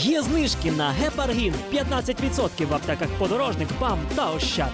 Є знижки на гепаргін 15% в аптеках подорожник, ПАМ та Ощад.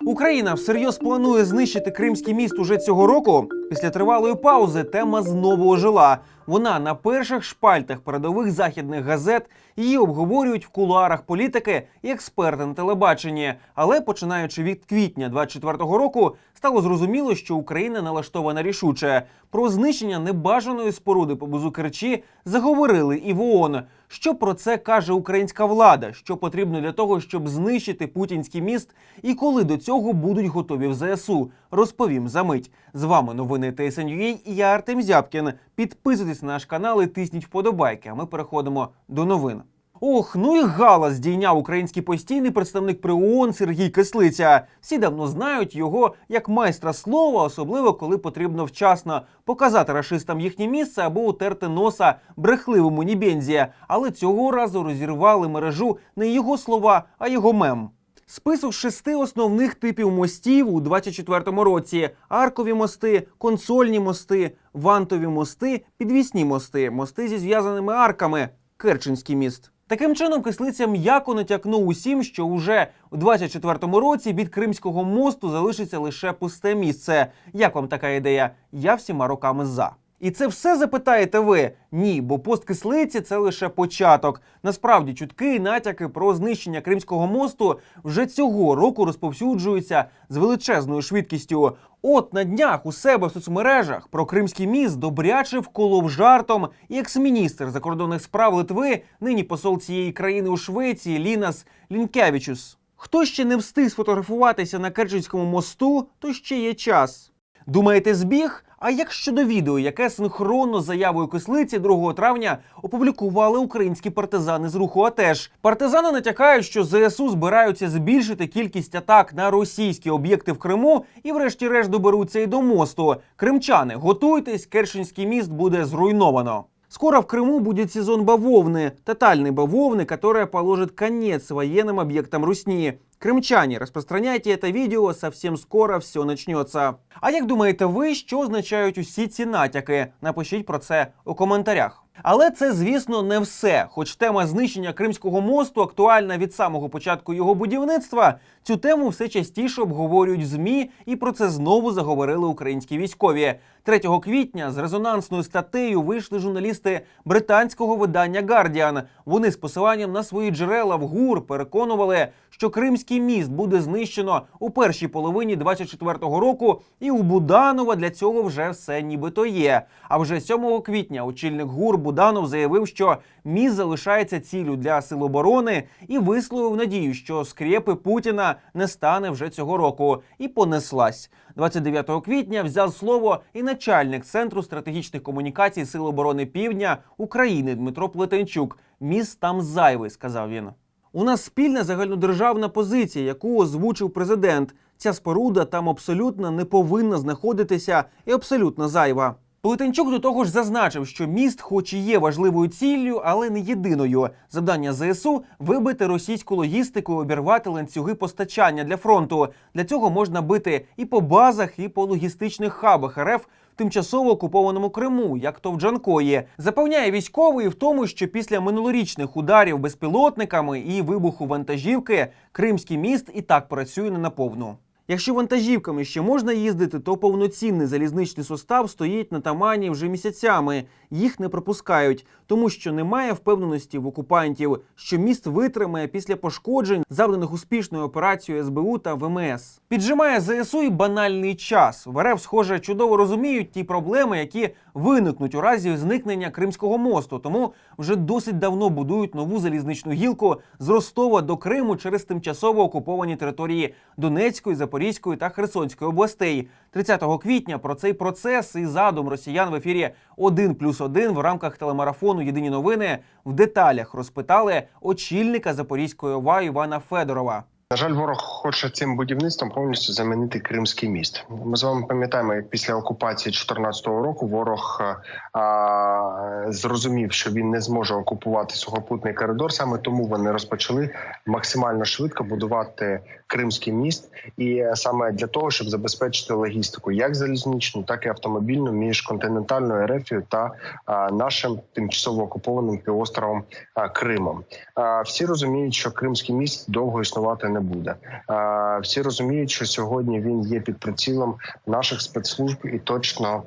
Україна всерйоз планує знищити Кримський міст уже цього року. Після тривалої паузи тема знову ожила. Вона на перших шпальтах передових західних газет її обговорюють в кулуарах політики і експерти на телебаченні. Але починаючи від квітня 24-го року, стало зрозуміло, що Україна налаштована рішуче. Про знищення небажаної споруди поблизу Керчі заговорили і в ООН. Що про це каже українська влада? Що потрібно для того, щоб знищити путінський міст, і коли до цього будуть готові в ЗСУ? Розповім за мить. З вами новини ТСНЮА і я Артем Зябкін. Підписуйтесь на наш канал і тисніть вподобайки. А ми переходимо до новин. Ох, ну і галас здійняв український постійний представник при ООН Сергій Кислиця. Всі давно знають його як майстра слова, особливо коли потрібно вчасно показати рашистам їхнє місце або утерти носа брехливому Нібензі. Але цього разу розірвали мережу не його слова, а його мем. Список шести основних типів мостів у 24-му році: аркові мости, консольні мости, вантові мости, підвісні мости, мости зі зв'язаними арками, Керченський міст. Таким чином, кислиця м'яко натякнув усім, що уже у 24-му році від Кримського мосту залишиться лише пусте місце. Як вам така ідея? Я всіма роками за. І це все запитаєте ви? Ні, бо пост кислиці це лише початок. Насправді, чутки і натяки про знищення Кримського мосту вже цього року розповсюджуються з величезною швидкістю. От на днях у себе в соцмережах про Кримський міст добряче вколов жартом екс-міністр закордонних справ Литви, нині посол цієї країни у Швеції Лінас Лінкевічус. Хто ще не встиг сфотографуватися на Керченському мосту, то ще є час. Думаєте, збіг? А як щодо відео, яке синхронно з заявою кислиці 2 травня опублікували українські партизани з руху АТЕШ? Партизани натякають, що ЗСУ збираються збільшити кількість атак на російські об'єкти в Криму і, врешті-решт, доберуться і до мосту. Кримчани, готуйтесь, Керченський міст буде зруйновано. Скоро в Крыму будет сезон бавовны, тотальной бавовны, которая положит конец военным объектам Русни. Крымчане, распространяйте это видео, совсем скоро все начнется. А як думаєте ви, що означають усі ці натяки? Напишіть про це у коментарях. Але це, звісно, не все. Хоч тема знищення Кримського мосту актуальна від самого початку його будівництва, цю тему все частіше обговорюють ЗМІ, і про це знову заговорили українські військові. 3 квітня з резонансною статтею вийшли журналісти британського видання Guardian. Вони з посиланням на свої джерела в ГУР переконували, що Кримський міст буде знищено у першій половині 24-го року, і у Буданова для цього вже все нібито є. А вже 7 квітня очільник ГУР Буданов заявив, що міст залишається ціллю для сил оборони і висловив надію, що скрепи Путіна не стане вже цього року. І понеслась. 29 квітня взяв слово і начальник центру стратегічних комунікацій Сил оборони Півдня України Дмитро Плетенчук. Міст там зайвий, сказав він. У нас спільна загальнодержавна позиція, яку озвучив президент. Ця споруда там абсолютно не повинна знаходитися і абсолютно зайва. Плетенчук до того ж зазначив, що міст, хоч і є важливою ціллю, але не єдиною. Завдання ЗСУ вибити російську логістику, і обірвати ланцюги постачання для фронту. Для цього можна бити і по базах, і по логістичних хабах РФ тимчасово окупованому Криму, як то в Джанкої. Запевняє військовий в тому, що після минулорічних ударів безпілотниками і вибуху вантажівки Кримський міст і так працює не наповну. Якщо вантажівками ще можна їздити, то повноцінний залізничний состав стоїть на тамані вже місяцями. Їх не пропускають, тому що немає впевненості в окупантів, що міст витримає після пошкоджень, завданих успішною операцією СБУ та ВМС. Піджимає ЗСУ і банальний час. В схоже, чудово розуміють ті проблеми, які виникнуть у разі зникнення Кримського мосту. Тому вже досить давно будують нову залізничну гілку з Ростова до Криму через тимчасово окуповані території Донецької, Запорізької та Херсонської областей. 30 квітня про цей процес і задум росіян в ефірі 1 плюс 1 в рамках телемарафону Єдині новини в деталях розпитали очільника Запорізької ОВА Івана Федорова. На жаль, ворог хоче цим будівництвом повністю замінити Кримський міст. Ми з вами пам'ятаємо, як після окупації 2014 року ворог е, а, зрозумів, що він не зможе окупувати сухопутний коридор. Саме тому вони розпочали максимально швидко будувати Кримський міст, і е, саме для того, щоб забезпечити логістику, як залізничну, так і автомобільну між континентальною Ерефією та а, нашим тимчасово окупованим півостровом а, Кримом. А, Всі розуміють, що Кримський міст довго існувати не буде. А, Всі розуміють, що сьогодні він є під прицілом наших спецслужб і точно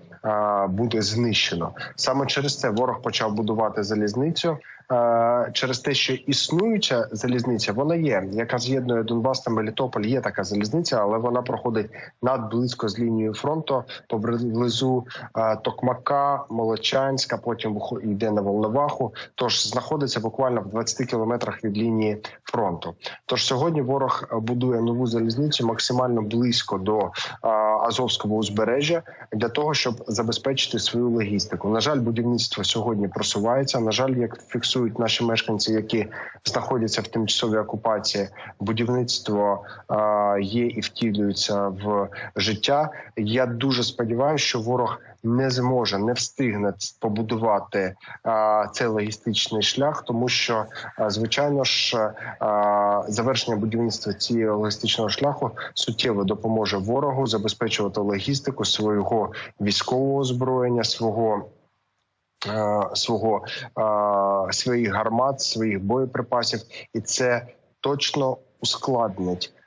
буде знищено. Саме через це ворог почав будувати залізницю. Е, Через те, що існуюча залізниця, вона є, яка з'єднує Донбас та Мелітополь. Є така залізниця, але вона проходить надблизько з лінією фронту поблизу е, Токмака, Молочанська. Потім йде на Волноваху. Тож знаходиться буквально в 20 кілометрах від лінії фронту. Тож сьогодні ворог будує нову залізницю максимально близько до е, Азовського узбережжя для того, щоб забезпечити свою логістику. На жаль, будівництво сьогодні просувається. На жаль, як фіксують наші мешканці, які знаходяться в тимчасовій окупації, будівництво е, є і втілюється в життя. Я дуже сподіваюся, що ворог. Не зможе, не встигне побудувати а, цей логістичний шлях, тому що а, звичайно ж а, завершення будівництва цього логістичного шляху суттєво допоможе ворогу забезпечувати логістику свого військового озброєння, свого. е, Свого е, своїх гармат, своїх боєприпасів, і це точно ускладнить е,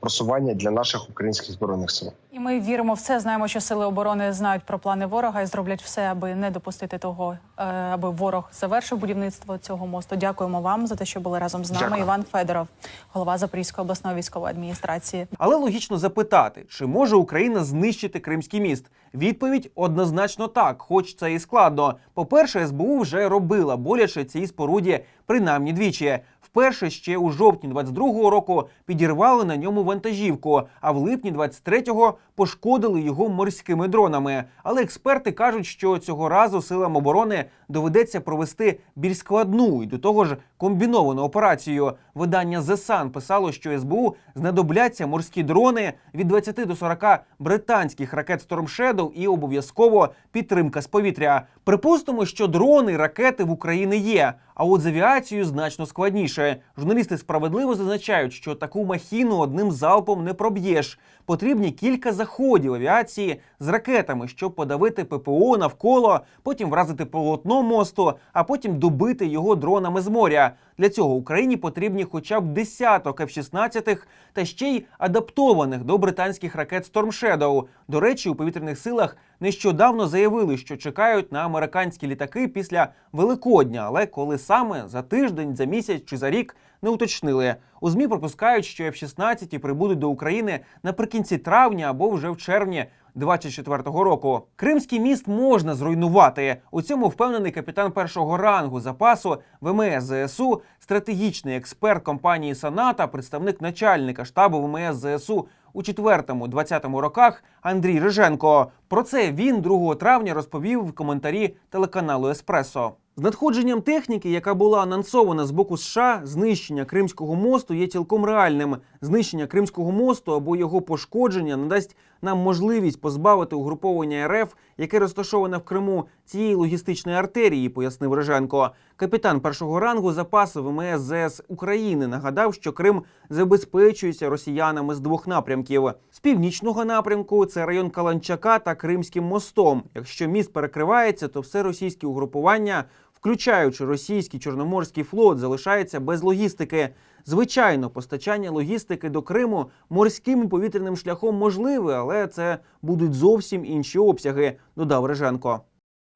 просування для наших українських збройних сил. І ми віримо в це. Знаємо, що сили оборони знають про плани ворога і зроблять все, аби не допустити того, е, аби ворог завершив будівництво цього мосту. Дякуємо вам за те, що були разом з нами. Дякую. Іван Федоров, голова Запорізької обласної військової адміністрації. Але логічно запитати, чи може Україна знищити Кримський міст? Відповідь однозначно так, хоч це і складно. По-перше, СБУ вже робила боляче цій споруді принаймні двічі. Вперше ще у жовтні 22-го року підірвали на ньому вантажівку, а в липні 23-го пошкодили його морськими дронами. Але експерти кажуть, що цього разу силам оборони доведеться провести більш складну і до того ж комбіновану операцію. Видання The Sun писало, що СБУ знадобляться морські дрони від 20 до 40 британських ракет Storm Shadow і обов'язково підтримка з повітря. Припустимо, що дрони ракети в Україні є. А от з авіацією значно складніше. Журналісти справедливо зазначають, що таку махіну одним залпом не проб'єш. Потрібні кілька заходів авіації з ракетами, щоб подавити ППО навколо, потім вразити полотно мосту, а потім добити його дронами з моря. Для цього Україні потрібні хоча б десяток F-16 та ще й адаптованих до британських ракет Storm Shadow. До речі, у повітряних силах нещодавно заявили, що чекають на американські літаки після Великодня, але коли саме за тиждень, за місяць чи за рік не уточнили. У змі пропускають, що F-16 прибудуть до України наприкінці травня або вже в червні 24-го року. Кримський міст можна зруйнувати. У цьому впевнений капітан першого рангу запасу ВМС ЗСУ, стратегічний експерт компанії Саната, представник начальника штабу ВМС ЗСУ у 4-20 роках Андрій Риженко. Про це він 2 травня розповів в коментарі телеканалу Еспресо. З надходженням техніки, яка була анонсована з боку США, знищення Кримського мосту є цілком реальним. Знищення Кримського мосту або його пошкодження надасть нам можливість позбавити угруповання РФ, яке розташоване в Криму, цієї логістичної артерії, пояснив Риженко. Капітан першого рангу запасу ВМС ЗС України нагадав, що Крим забезпечується росіянами з двох напрямків: з північного напрямку це район Каланчака та Кримським мостом. Якщо міст перекривається, то все російське угрупування включаючи російський чорноморський флот, залишається без логістики. Звичайно, постачання логістики до Криму морським і повітряним шляхом можливе, але це будуть зовсім інші обсяги, додав Реженко.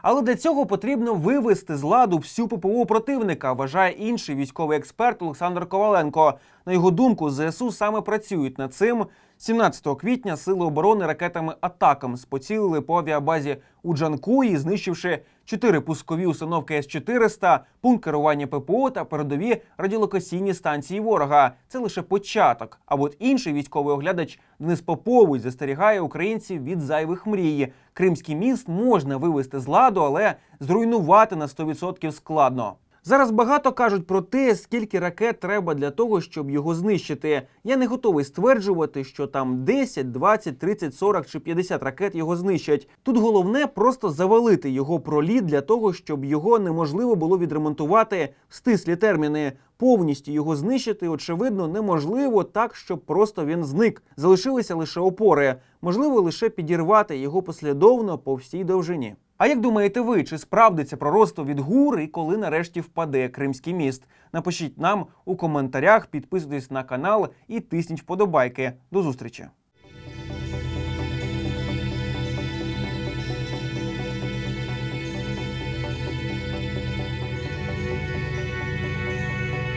Але для цього потрібно вивести з ладу всю ППО противника, вважає інший військовий експерт Олександр Коваленко. На його думку, ЗСУ саме працюють над цим. 17 квітня сили оборони ракетами атакам поцілили по авіабазі у Джанкуї, знищивши чотири пускові установки С-400, пункт керування ППО та передові радіолокаційні станції ворога. Це лише початок. А от інший військовий оглядач Денис Попович застерігає українців від зайвих мрій. Кримський міст можна вивести з ладу, але зруйнувати на 100% складно. Зараз багато кажуть про те, скільки ракет треба для того, щоб його знищити. Я не готовий стверджувати, що там 10, 20, 30, 40 чи 50 ракет його знищать. Тут головне просто завалити його проліт для того, щоб його неможливо було відремонтувати в стислі терміни. Повністю його знищити, очевидно, неможливо так, щоб просто він зник. Залишилися лише опори. Можливо, лише підірвати його послідовно по всій довжині. А як думаєте ви, чи справдиться пророцтво від гури, коли нарешті впаде Кримський міст? Напишіть нам у коментарях, підписуйтесь на канал і тисніть вподобайки. До зустрічі!